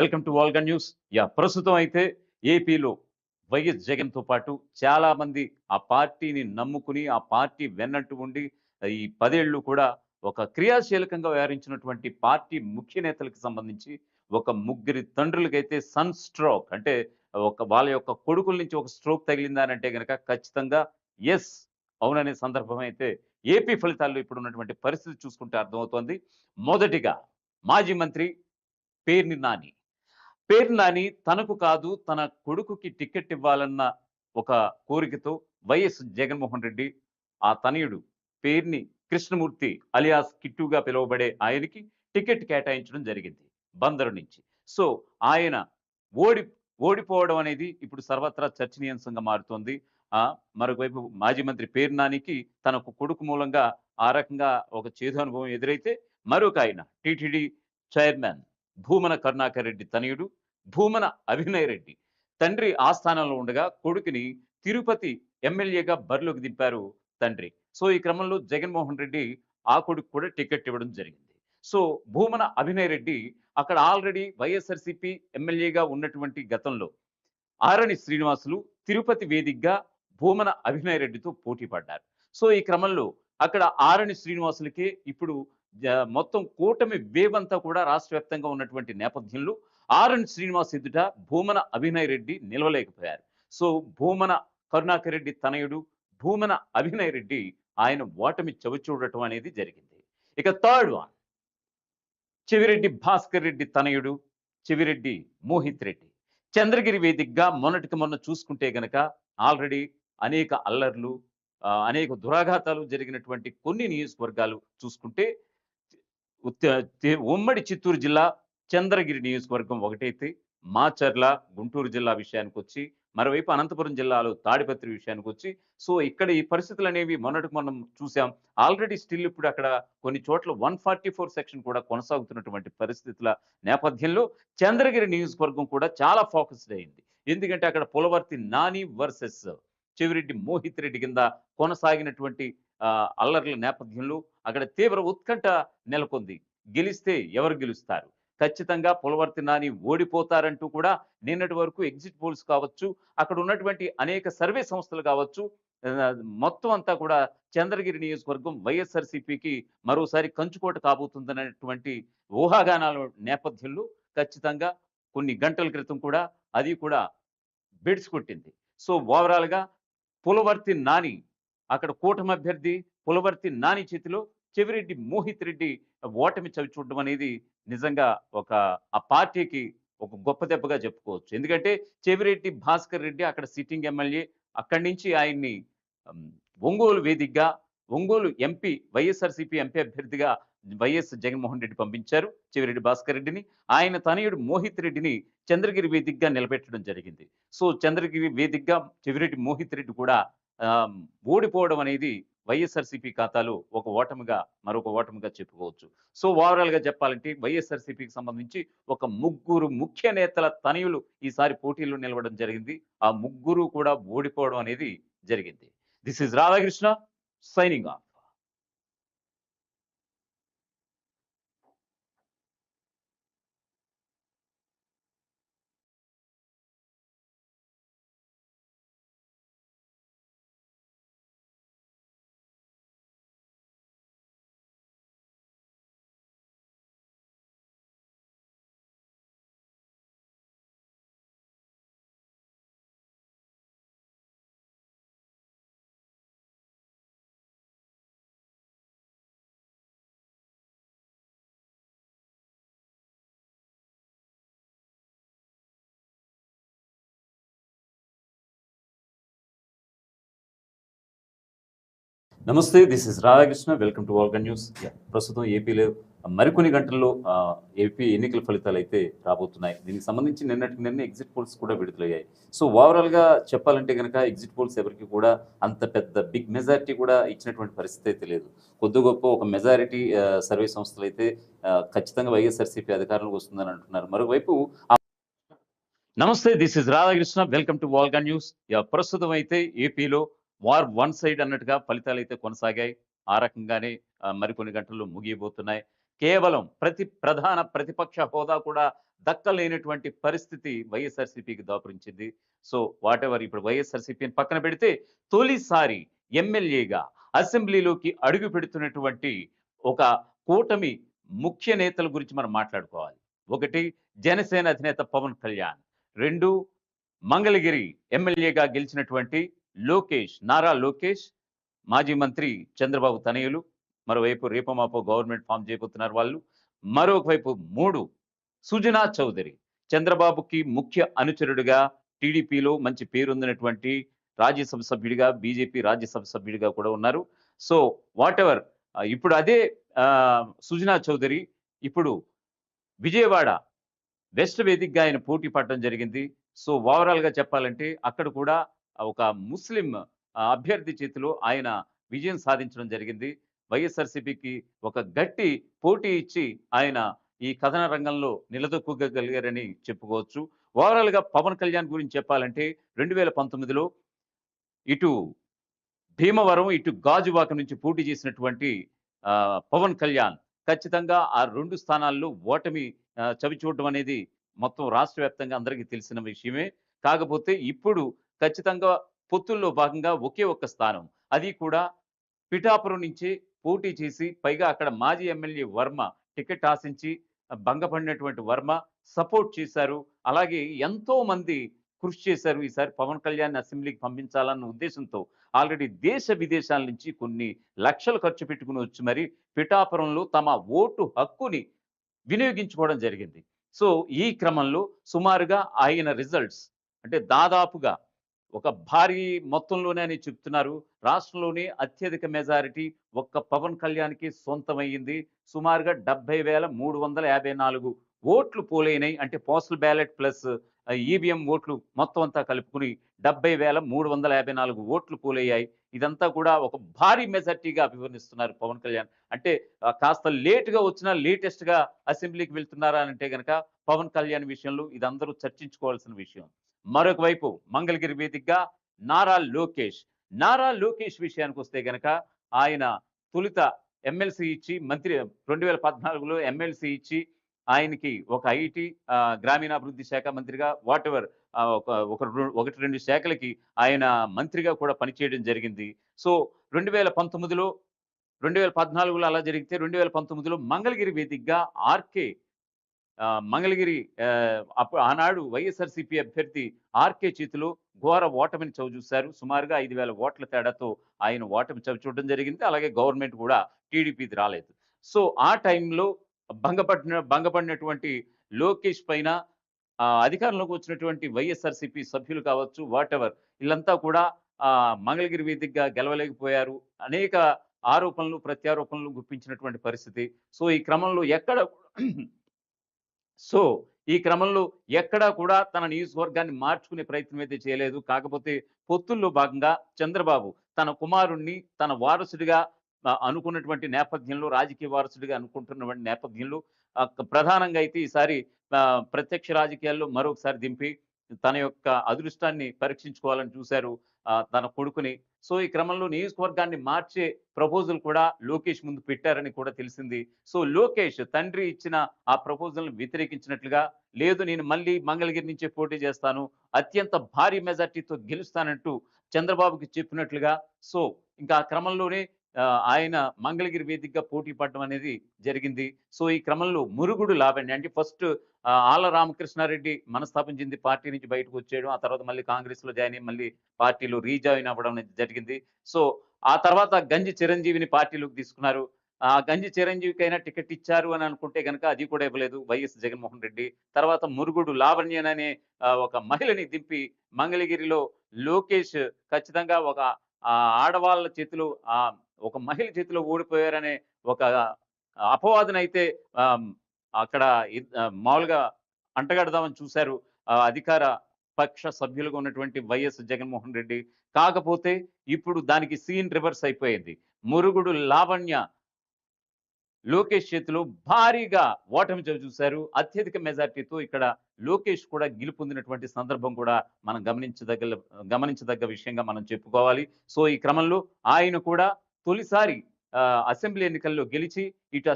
Welcome to Volga news. Yeah ప్రస్తుతం అయితే ఏపీలో వైఎస్ జగన్తో పాటు చాలా మంది ఆ పార్టీని నమ్ముకుని ఆ పార్టీ వెన్నట్టు ఉండి ఈ పదేళ్ళు కూడా ఒక క్రియాశీలకంగా వ్యవహరించినటువంటి పార్టీ ముఖ్య నేతలకు సంబంధించి ఒక ముగ్గురి తండ్రులకైతే సన్ స్ట్రోక్ అంటే ఒక వాళ్ళ యొక్క కొడుకుల నుంచి ఒక స్ట్రోక్ తగిలిందా అంటే కనుక ఖచ్చితంగా ఎస్ అవుననే సందర్భం అయితే ఏపీ ఫలితాల్లో ఇప్పుడు ఉన్నటువంటి పరిస్థితి చూసుకుంటే అర్థమవుతోంది. మొదటిగా మాజీ మంత్రి పేర్ని నాని. పేరు నాని తనకు కాదు తన కొడుకుకి టికెట్ ఇవ్వాలన్న ఒక కోరికతో వైఎస్ జగన్మోహన్ రెడ్డి ఆ తనయుడు పేర్ని కృష్ణమూర్తి అలియాస్ కిట్టుగా పిలువబడే ఆయనకి టికెట్ కేటాయించడం జరిగింది బందరు నుంచి. సో ఆయన ఓడి ఓడిపోవడం అనేది ఇప్పుడు సర్వత్రా చర్చనీయాంశంగా మారుతోంది. ఆ మరొక మాజీ మంత్రి పేరు నానికి తనకు కొడుకు మూలంగా ఆ రకంగా ఒక చేదు అనుభవం ఎదురైతే మరొక ఆయన టిటిడి చైర్మన్ భూమన కరుణాకర్ రెడ్డి తనయుడు భూమన అభినయ్ రెడ్డి. తండ్రి ఆస్థానంలో ఉండగా కొడుకుని తిరుపతి ఎమ్మెల్యేగా బరిలోకి దింపారు తండ్రి. సో ఈ క్రమంలో జగన్మోహన్ రెడ్డి ఆ కొడుకు కూడా టికెట్ ఇవ్వడం జరిగింది. సో భూమన అభినయ్ రెడ్డి అక్కడ ఆల్రెడీ వైఎస్ఆర్సిపి ఎమ్మెల్యేగా ఉన్నటువంటి గతంలో ఆరణి శ్రీనివాసులు తిరుపతి వేదికగా భూమన అభినయ్ రెడ్డితో పోటీ పడ్డారు. సో ఈ క్రమంలో అక్కడ ఆరణి శ్రీనివాసులకే ఇప్పుడు మొత్తం కూటమి వేవ్ అంతా కూడా రాష్ట్ర వ్యాప్తంగా ఉన్నటువంటి నేపథ్యంలో ఆర్ఎన్ శ్రీనివాస్ ఎదుట భూమన అభినయ్ రెడ్డి నిలవలేకపోయారు. సో భూమన కరుణాకర్ రెడ్డి తనయుడు భూమన అభినయ్ రెడ్డి ఆయన ఓటమి చవిచూడటం అనేది జరిగింది. ఇక థర్డ్ వన్. చెవిరెడ్డి భాస్కర్ రెడ్డి తనయుడు చెవిరెడ్డి మోహిత్ రెడ్డి. చంద్రగిరి వేదికగా మొన్నటికి మొన్న చూసుకుంటే గనక ఆల్రెడీ అనేక అల్లర్లు అనేక దురాఘాతాలు జరిగినటువంటి కొన్ని నియోజకవర్గాలు చూసుకుంటే ఉమ్మడి చిత్తూరు జిల్లా చంద్రగిరి నియోజకవర్గం ఒకటైతే మాచర్ల గుంటూరు జిల్లా విషయానికి వచ్చి మరోవైపు అనంతపురం జిల్లాలో తాడిపత్రి విషయానికి వచ్చి సో ఇక్కడ ఈ పరిస్థితులు అనేవి మొన్నటికి మనం చూసాం. ఆల్రెడీ స్టిల్ ఇప్పుడు అక్కడ కొన్ని చోట్ల వన్ ఫార్టీ ఫోర్ సెక్షన్ కూడా కొనసాగుతున్నటువంటి పరిస్థితుల నేపథ్యంలో చంద్రగిరి నియోజకవర్గం కూడా చాలా ఫోకస్డ్ అయింది. ఎందుకంటే అక్కడ పులవర్తి నాని వర్సెస్ చెవిరెడ్డి మోహిత్ రెడ్డి కింద కొనసాగినటువంటి అల్లర్ల నేపథ్యంలో అక్కడ తీవ్ర ఉత్కంఠ నెలకొంది. గెలిస్తే ఎవరు గెలుస్తారు? ఖచ్చితంగా పులవర్తి నాని ఓడిపోతారంటూ కూడా నిన్నటి వరకు ఎగ్జిట్ పోల్స్ కావచ్చు అక్కడ ఉన్నటువంటి అనేక సర్వే సంస్థలు కావచ్చు మొత్తం అంతా కూడా చంద్రగిరి నియోజకవర్గం వైఎస్ఆర్సీపీకి మరోసారి కంచుకోట కాబోతుందనేటువంటి ఊహాగానాల నేపథ్యంలో ఖచ్చితంగా కొన్ని గంటల క్రితం కూడా అది కూడా బిడ్స్ కొట్టింది. సో ఓవరాల్గా పులవర్తి నాని అక్కడ కూటమి అభ్యర్థి పులవర్తి నాని చేతిలో చెవిరెడ్డి మోహిత్ రెడ్డి ఓటమి చవి చూడడం అనేది నిజంగా ఒక ఆ పార్టీకి ఒక గొప్ప దెబ్బగా చెప్పుకోవచ్చు. ఎందుకంటే చెవిరెడ్డి భాస్కర్ రెడ్డి అక్కడ సిట్టింగ్ ఎమ్మెల్యే. అక్కడి నుంచి ఆయన్ని ఒంగోలు వేదికగా ఒంగోలు ఎంపీ వైఎస్ఆర్సీపీ ఎంపీ అభ్యర్థిగా వైఎస్ జగన్మోహన్ రెడ్డి పంపించారు చెవిరెడ్డి భాస్కర్ రెడ్డిని. ఆయన తనయుడు మోహిత్ రెడ్డిని చంద్రగిరి వేదికగా నిలబెట్టడం జరిగింది. సో చంద్రగిరి వేదికగా చెవిరెడ్డి మోహిత్ రెడ్డి కూడా ఓడిపోవడం అనేది వైఎస్ఆర్సీపీ ఖాతాలు ఒక ఓటమిగా మరొక ఓటమిగా చెప్పుకోవచ్చు. సో ఓవరాల్గా చెప్పాలంటే వైఎస్ఆర్సీపీకి సంబంధించి ఒక ముగ్గురు ముఖ్య నేతల తనయులు ఈసారి పోటీలో నిలవడం జరిగింది. ఆ ముగ్గురు కూడా ఓడిపోవడం అనేది జరిగింది. This is Radhakrishna signing off. నమస్తే this is Radhakrishna. Welcome to Volga news ప్రస్తుతం ఏపీలో మరికొన్ని గంటల్లో ఏపీ ఎన్నికల ఫలితాలు అయితే రాబోతున్నాయి. దీనికి సంబంధించి నిన్నటికి నిన్న ఎగ్జిట్ పోల్స్ కూడా విడుదలయ్యాయి. సో ఓవరాల్గా చెప్పాలంటే కనుక ఎగ్జిట్ పోల్స్ ఎవరికి కూడా అంత పెద్ద బిగ్ మెజారిటీ కూడా ఇచ్చినటువంటి పరిస్థితి అయితే లేదు. కొద్ది గొప్ప ఒక మెజారిటీ సర్వే సంస్థలు అయితే ఖచ్చితంగా వైఎస్ఆర్సీపీ అధికారంలోకి వస్తుందని అంటున్నారు. మరోవైపు నమస్తే this is Radhakrishna. Welcome to Volga news yeah, ప్రస్తుతం అయితే ఏపీలో వార్ వన్ సైడ్ అన్నట్టుగా ఫలితాలు అయితే కొనసాగాయి. ఆ రకంగానే మరికొన్ని గంటల్లో ముగియబోతున్నాయి. కేవలం ప్రతి ప్రధాన ప్రతిపక్ష హోదా కూడా దక్కలేనటువంటి పరిస్థితి వైఎస్ఆర్సీపీకి దాపురించింది. సో వాట్ ఎవర్ ఇప్పుడు వైఎస్ఆర్సీపీని పక్కన పెడితే తొలిసారి ఎమ్మెల్యేగా అసెంబ్లీలోకి అడుగు పెడుతున్నటువంటి ఒక కూటమి ముఖ్య నేతల గురించి మనం మాట్లాడుకోవాలి. ఒకటి జనసేన అధినేత పవన్ కళ్యాణ్. రెండు మంగళగిరి ఎమ్మెల్యేగా గెలిచినటువంటి లోకేష్ నారా లోకేష్ మాజీ మంత్రి చంద్రబాబు తనయులు మరోవైపు రేపమాపో గవర్నమెంట్ ఫామ్ చేయబోతున్నారు వాళ్ళు. మరొకవైపు మూడు సుజనా చౌదరి. చంద్రబాబుకి ముఖ్య అనుచరుడిగా టీడీపీలో మంచి పేరుందినటువంటి రాజ్యసభ సభ్యుడిగా బీజేపీ రాజ్యసభ సభ్యుడిగా కూడా ఉన్నారు. సో వాట్ ఎవర్ ఇప్పుడు అదే ఆ, సుజనా చౌదరి ఇప్పుడు విజయవాడ వెస్ట్ వేదికగా ఆయన పోటీ పడడం జరిగింది. సో ఓవరాల్గా చెప్పాలంటే అక్కడ కూడా ఒక ముస్లిం అభ్యర్థి చేతిలో ఆయన విజయం సాధించడం జరిగింది. వైఎస్ఆర్సీపీకి ఒక గట్టి పోటీ ఇచ్చి ఆయన ఈ కథన రంగంలో నిలదొక్కుగలిగారని చెప్పుకోవచ్చు. ఓవరాల్గా పవన్ కళ్యాణ్ గురించి చెప్పాలంటే రెండు వేల పంతొమ్మిదిలో ఇటు భీమవరం ఇటు గాజువాక నుంచి పోటీ చేసినటువంటి పవన్ కళ్యాణ్ ఖచ్చితంగా ఆ రెండు స్థానాల్లో ఓటమి చవి చూడడం అనేది మొత్తం రాష్ట్ర వ్యాప్తంగా అందరికీ తెలిసిన విషయమే. కాకపోతే ఇప్పుడు ఖచ్చితంగా పొత్తుల్లో భాగంగా ఒకే ఒక్క స్థానం. అది కూడా పిఠాపురం నుంచి పోటీ చేసి పైగా అక్కడ మాజీ ఎమ్మెల్యే వర్మ టికెట్ ఆశించి భంగపడినటువంటి వర్మ సపోర్ట్ చేశారు. అలాగే ఎంతో మంది కృషి చేశారు ఈసారి పవన్ కళ్యాణ్ అసెంబ్లీకి పంపించాలన్న ఉద్దేశంతో. ఆల్రెడీ దేశ విదేశాల నుంచి కొన్ని లక్షలు ఖర్చు పెట్టుకుని వచ్చి మరి పిఠాపురంలో తమ ఓటు హక్కుని వినియోగించుకోవడం జరిగింది. సో ఈ క్రమంలో సుమారుగా ఆయన రిజల్ట్స్ అంటే దాదాపుగా ఒక భారీ మొత్తంలోనే అని చెప్తున్నారు. రాష్ట్రంలోనే అత్యధిక మెజారిటీ ఒక్క పవన్ కళ్యాణ్కి సొంతమయ్యింది. సుమారుగా డెబ్బై వేల మూడు వందల యాభై నాలుగు ఓట్లు పోలైనాయి. అంటే పోస్టల్ బ్యాలెట్ ప్లస్ ఈవీఎం ఓట్లు మొత్తం అంతా కలుపుకుని డెబ్బై వేల మూడు వందల యాభై నాలుగు ఓట్లు పోలయ్యాయి. ఇదంతా కూడా ఒక భారీ మెజార్టీగా అభివర్ణిస్తున్నారు పవన్ కళ్యాణ్. అంటే కాస్త లేటుగా వచ్చినా లేటెస్ట్గా అసెంబ్లీకి వెళ్తున్నారా అంటే గనక పవన్ కళ్యాణ్ విషయంలో ఇది అందరూ చర్చించుకోవాల్సిన విషయం. మరొక వైపు మంగళగిరి వేదికగా నారా లోకేష్. నారా లోకేష్ విషయానికి వస్తే గనక ఆయన తొలుత ఎమ్మెల్సీ ఇచ్చి మంత్రి రెండు వేల పద్నాలుగులో ఎమ్మెల్సీ ఇచ్చి ఆయనకి ఒక ఐటీ గ్రామీణాభివృద్ధి శాఖ మంత్రిగా వాట్ ఎవర్ ఒక ఒకటి రెండు శాఖలకి ఆయన మంత్రిగా కూడా పనిచేయడం జరిగింది. సో రెండు వేల పంతొమ్మిదిలో రెండు వేల పద్నాలుగులో అలా జరిగితే రెండు వేల పంతొమ్మిదిలో మంగళగిరి వేదికగా ఆర్కే మంగళగిరి ఆ, అప్పుడు ఆనాడు వైఎస్ఆర్సీపీ అభ్యర్థి ఆర్కే చేతిలో ఘోర ఓటమిని చవిచూశారు. సుమారుగా ఐదు వేల ఓట్ల తేడాతో ఆయన ఓటమి చవి చూడడం జరిగింది. అలాగే గవర్నమెంట్ కూడా టీడీపీది రాలేదు. సో ఆ టైంలో భంగపడిన భంగపడినటువంటి లోకేష్ పైన అధికారంలోకి వచ్చినటువంటి వైఎస్ఆర్సీపీ సభ్యులు కావచ్చు వాట్ ఎవర్ వీళ్ళంతా కూడా ఆ, మంగళగిరి వేదికగా గెలవలేకపోయారు. అనేక ఆరోపణలు ప్రత్యారోపణలు గుప్పించినటువంటి పరిస్థితి. సో ఈ క్రమంలో ఎక్కడ సో ఈ క్రమంలో ఎక్కడా కూడా తన నియోజకవర్గాన్ని మార్చుకునే ప్రయత్నం అయితే చేయలేదు. కాకపోతే పొత్తుల్లో భాగంగా చంద్రబాబు తన కుమారుణ్ణి తన వారసుడిగా అనుకున్నటువంటి నేపథ్యంలో రాజకీయ వారసుడిగా అనుకుంటున్నటువంటి నేపథ్యంలో ప్రధానంగా అయితే ఈసారి ఆ, ప్రత్యక్ష రాజకీయాల్లో మరొకసారి దింపి తన యొక్క అదృష్టాన్ని పరీక్షించుకోవాలని చూశారు. తన కొడుకుని సో ఈ క్రమంలో నియోజకవర్గాన్ని మార్చే ప్రపోజల్ కూడా లోకేష్ ముందు పెట్టారని కూడా తెలిసింది. సో లోకేష్ తండ్రి ఇచ్చిన ఆ ప్రపోజల్ను వ్యతిరేకించినట్లుగా లేదు నేను మళ్ళీ మంగళగిరి నుంచే పోటీ చేస్తాను అత్యంత భారీ మెజార్టీతో గెలుస్తానంటూ చంద్రబాబుకి చెప్పినట్లుగా సో ఇంకా ఆ క్రమంలోనే ఆయన మంగళగిరి వేదికగా పోటీ పడడం అనేది జరిగింది. సో ఈ క్రమంలో మురుగుడు లాభండి అంటే ఫస్ట్ ఆళ్ళ రామకృష్ణారెడ్డి మనస్థాపించింది చెంది పార్టీ నుంచి బయటకు వచ్చేయడం ఆ తర్వాత మళ్ళీ కాంగ్రెస్లో జాయిన్ అయ్యి మళ్ళీ పార్టీలో రీజాయిన్ అవ్వడం అనేది జరిగింది. సో ఆ తర్వాత గంజి చిరంజీవిని పార్టీలోకి తీసుకున్నారు. ఆ గంజి చిరంజీవికైనా టికెట్ ఇచ్చారు అని అనుకుంటే కనుక అది కూడా ఇవ్వలేదు వైఎస్ జగన్మోహన్ రెడ్డి. తర్వాత మురుగుడు లావణ్యన్ అనే ఒక మహిళని దింపి మంగళగిరిలో లోకేష్ ఖచ్చితంగా ఒక ఆడవాళ్ళ చేతిలో ఆ, ఒక మహిళ చేతిలో ఓడిపోయారనే ఒక అపవాదనైతే అక్కడ మామూలుగా అంటగడదామని చూశారు. అధికార పక్ష సభ్యులుగా ఉన్నటువంటి వైఎస్ జగన్మోహన్ రెడ్డి. కాకపోతే ఇప్పుడు దానికి సీన్ రివర్స్ అయిపోయింది. మురుగుడు లావణ్య లోకేష్ చేతిలో భారీగా ఓటమి చవి చూశారు. అత్యధిక మెజార్టీతో ఇక్కడ లోకేష్ కూడా గెలుపొందినటువంటి సందర్భం కూడా మనం గమనించదగ్గ గమనించదగ్గ విషయంగా మనం చెప్పుకోవాలి. సో ఈ క్రమంలో ఆయన కూడా తొలిసారి ఆ, అసెంబ్లీ ఎన్నికల్లో గెలిచి ఇటు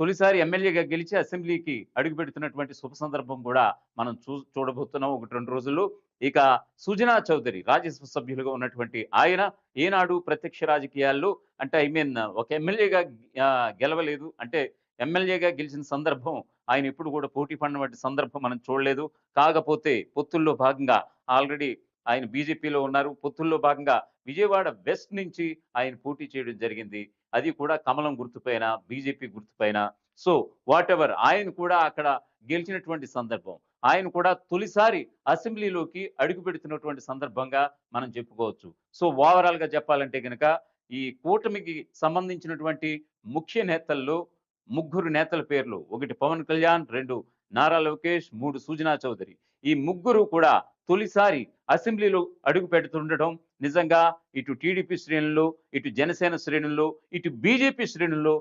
తొలిసారి ఎమ్మెల్యేగా గెలిచి అసెంబ్లీకి అడుగుపెడుతున్నటువంటి శుభ సందర్భం కూడా మనం చూ చూడబోతున్నాం ఒకటి రెండు రోజుల్లో. ఇక సుజనా చౌదరి రాజ్యసభ సభ్యులుగా ఉన్నటువంటి ఆయన ఏనాడు ప్రత్యక్ష రాజకీయాల్లో అంటే ఐ మీన్ ఒక ఎమ్మెల్యేగా గెలవలేదు. అంటే ఎమ్మెల్యేగా గెలిచిన సందర్భం ఆయన ఎప్పుడు కూడా పోటీ పడినటువంటి సందర్భం మనం చూడలేదు. కాకపోతే పొత్తుల్లో భాగంగా ఆల్రెడీ ఆయన బీజేపీలో ఉన్నారు. పొత్తుల్లో భాగంగా విజయవాడ వెస్ట్ నుంచి ఆయన పోటీ చేయడం జరిగింది. అది కూడా కమలం గుర్తుపైన బీజేపీ గుర్తుపైన. సో వాట్ ఎవర్ ఆయన కూడా అక్కడ గెలిచినటువంటి సందర్భం. ఆయన కూడా తొలిసారి అసెంబ్లీలోకి అడుగు పెడుతున్నటువంటి సందర్భంగా మనం చెప్పుకోవచ్చు. సో ఓవరాల్గా చెప్పాలంటే కనుక ఈ కూటమికి సంబంధించినటువంటి ముఖ్య నేతల్లో ముగ్గురు నేతల పేర్లు. ఒకటి పవన్ కళ్యాణ్ రెండు నారా లోకేష్ మూడు సూజనా చౌదరి. ఈ ముగ్గురు కూడా తొలిసారి అసెంబ్లీలో అడుగు పెడుతుండటం నిజంగా ఇటు టీడీపీ శ్రేణుల్లో ఇటు జనసేన శ్రేణుల్లో ఇటు బీజేపీ శ్రేణుల్లో